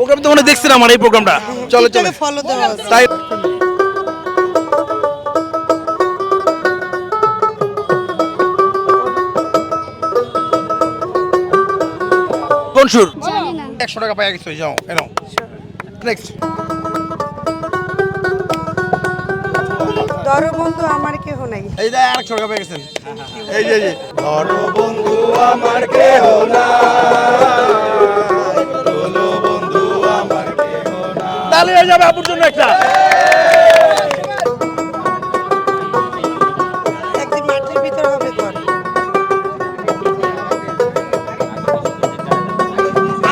Programme তো মনে দেখছেন আমার এই প্রোগ্রামটা। চলো চলো। ফলো। তাই কোন সুর একশো টাকা পাই গেছে যাও এনো নেক্সট ধরো বন্ধু আমার কেহ নাই। এই যে আরেকশো টাকা পেয়ে গেছেন। এই যে এই ধরো বন্ধু আমার কেহ না যাবে আপুর জন্য একটা।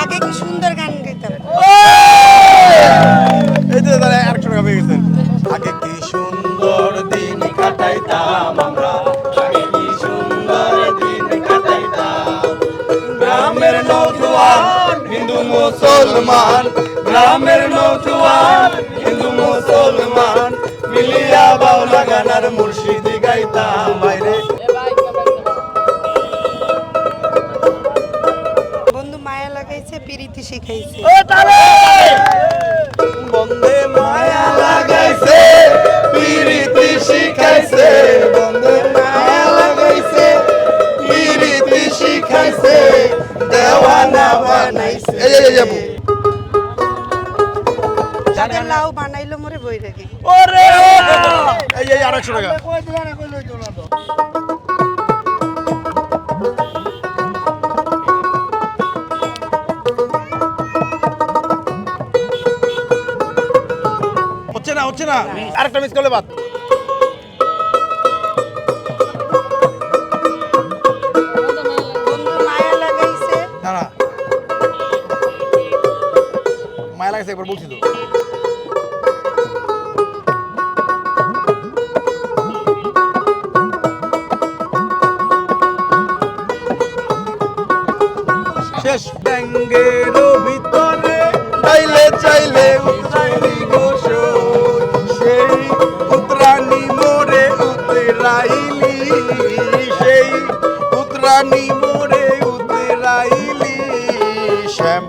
আগে কি সুন্দর গান গাইতাম। এই যে তাহলে আরেকশো টাকা পেয়ে গেছেন আগে কি সুন্দর দিন কাটাইতাম আমরা আগে কি সুন্দর দিন কাটাইতাম। গ্রামের হিন্দু মুসলমান গ্রামের নৌজওয়ান হিন্দু মুসলমান মিলিয়া বাউলা গানার মুর্শিদি গাইতাম বাইরে বন্ধু মায়া লাগাইছে পিরিতি শিখাইছে বন্দে মায়া লাগাইছে পিরিতি শিখাইছে বন্দে মায়া লাগাইছে পিরিতি শিখাইছে দেওয়ানা বানাইছে এই এই লাউ বানাইলো মোরে বই রাখি ওরে এই এই 200 টাকা। হচ্ছে না হচ্ছে না। আরেকটা মিস করলে বাদ। মায়া লাগাইছে একবার বলছি তো। ব্যাঙ্গের ভিতরে। চাইলে চাইলে সেই মোরে সেই মোরে শ্যাম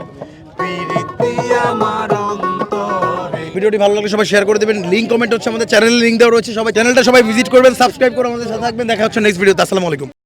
প্রীতি আমার ভিডিওটি ভালো লাগলে সবাই শেয়ার করে দেবেন। লিঙ্ক কমেন্ট হচ্ছে আমাদের চ্যানেলের লিঙ্ক দেওয়া রয়েছে সবাই। চ্যানেলটা সবাই ভিজিট করবেন সাবস্ক্রাইব করে আমাদের সাথে থাকবেন। দেখা হচ্ছে নেক্সট ভিডিওতে আসসালামু আলাইকুম।